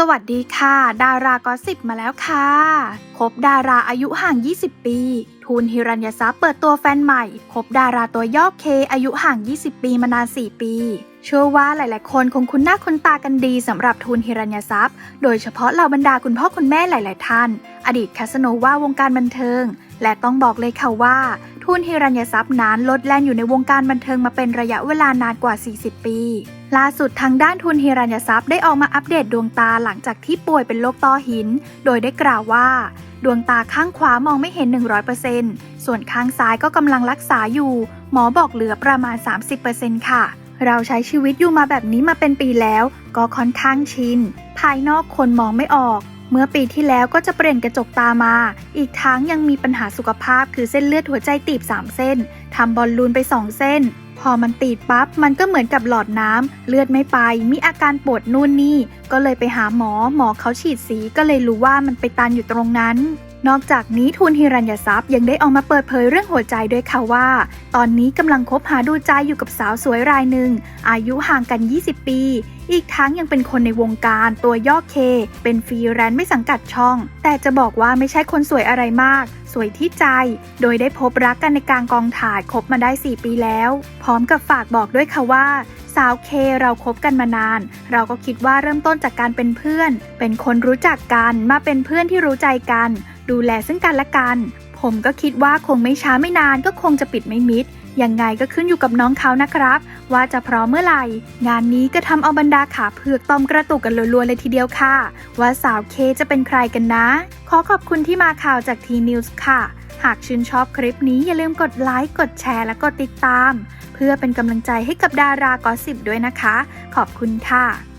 สวัสดีค่ะ ดารากอสิบมาแล้วค่ะ คบดาราอายุห่าง 20 ปี ทูนฮิรัญยทรัพย์เปิดตัวแฟนใหม่ คบดาราตัวย่อเคอายุห่าง 20 ปีมานาน 4 ปีเชื่อว่าหลาย ๆ คนคงคุ้นหน้าคุ้นตากันดีสำหรับทูนฮิรัญยทรัพย์ โดยเฉพาะเหล่าบรรดาคุณพ่อคุณแม่หลาย ๆ ท่าน อดีตแคสโนว่าวงการบันเทิง และต้องบอกเลยค่ะว่า ทูนฮิรัญยทรัพย์นั้นลดแล่นอยู่ในวงการบันเทิงมาเป็นระยะเวลานานกว่า 40 ปี ล่าสุดทางด้านทุนฮิรัญยทรัพย์ได้ออกมาอัปเดตดวงตาหลังจากที่ป่วยเป็นโรคต้อหิน โดยได้กล่าวว่า ดวงตาข้างขวามองไม่เห็น 100%ส่วนข้างซ้ายก็กำลังรักษาอยู่ หมอบอกเหลือประมาณ 30%ค่ะเราใช้ชีวิตอยู่มาแบบนี้มาเป็นปีแล้ว ก็ค่อนข้างชิน ภายนอกคนมองไม่ออก เมื่อปีที่แล้วก็จะเปลี่ยนกระจกตามา อีกทั้งยังมีปัญหาสุขภาพคือเส้นเลือดหัวใจตีบ 3 เส้น ทำบอลลูนไป 2 เส้น พอมันตีดปั๊บ มันก็เหมือนกับหลอดน้ำ เลือดไม่ไป มีอาการปวดนู่นนี่ ก็เลยไปหาหมอ หมอเขาฉีดสีก็เลยรู้ว่ามันไปตันอยู่ตรงนั้น นอกจากนี้ทุนฮิรัญยทรัพย์ยังได้ออกมาเปิดเผยเรื่องหัวใจด้วยค่ะว่า ตอนนี้กำลังคบหาดูใจอยู่กับสาวสวยรายหนึ่ง อายุห่างกัน 20 ปี อีกทั้งยังเป็นคนในวงการตัวย่อเค เป็นฟรีแลนซ์ไม่สังกัดช่อง แต่จะบอกว่าไม่ใช่คนสวยอะไรมาก สวยที่ใจ โดยได้พบรักกันในกลางกองถ่ายคบมาได้ 4 ปีแล้ว พร้อมกับฝากบอกด้วยค่ะว่าสาวเคเราคบกันมานาน เราก็คิดว่าเริ่มต้นจากการเป็นเพื่อน เป็นคนรู้จักกันมาเป็นเพื่อนที่รู้ใจกัน ดูแลซึ่งกันและกัน ผมก็คิดว่าคงไม่ช้าไม่นานก็คงจะปิดไม่มิด ยังไงก็ขึ้นอยู่กับน้องเขานะครับ ว่าจะพร้อมเมื่อไหร่ งานนี้ก็ทำเอาบรรดาขาเผือกตอมกระตุกกันรัวๆเลยทีเดียวค่ะ ว่าสาวเคจะเป็นใครกันนะ ขอขอบคุณที่มาข่าวจากทีนิวส์ค่ะ หากชื่นชอบคลิปนี้อย่าลืมกดไลค์กดแชร์และกดติดตาม เพื่อเป็นกำลังใจให้กับดารากอสิบด้วยนะคะ ขอบคุณค่ะ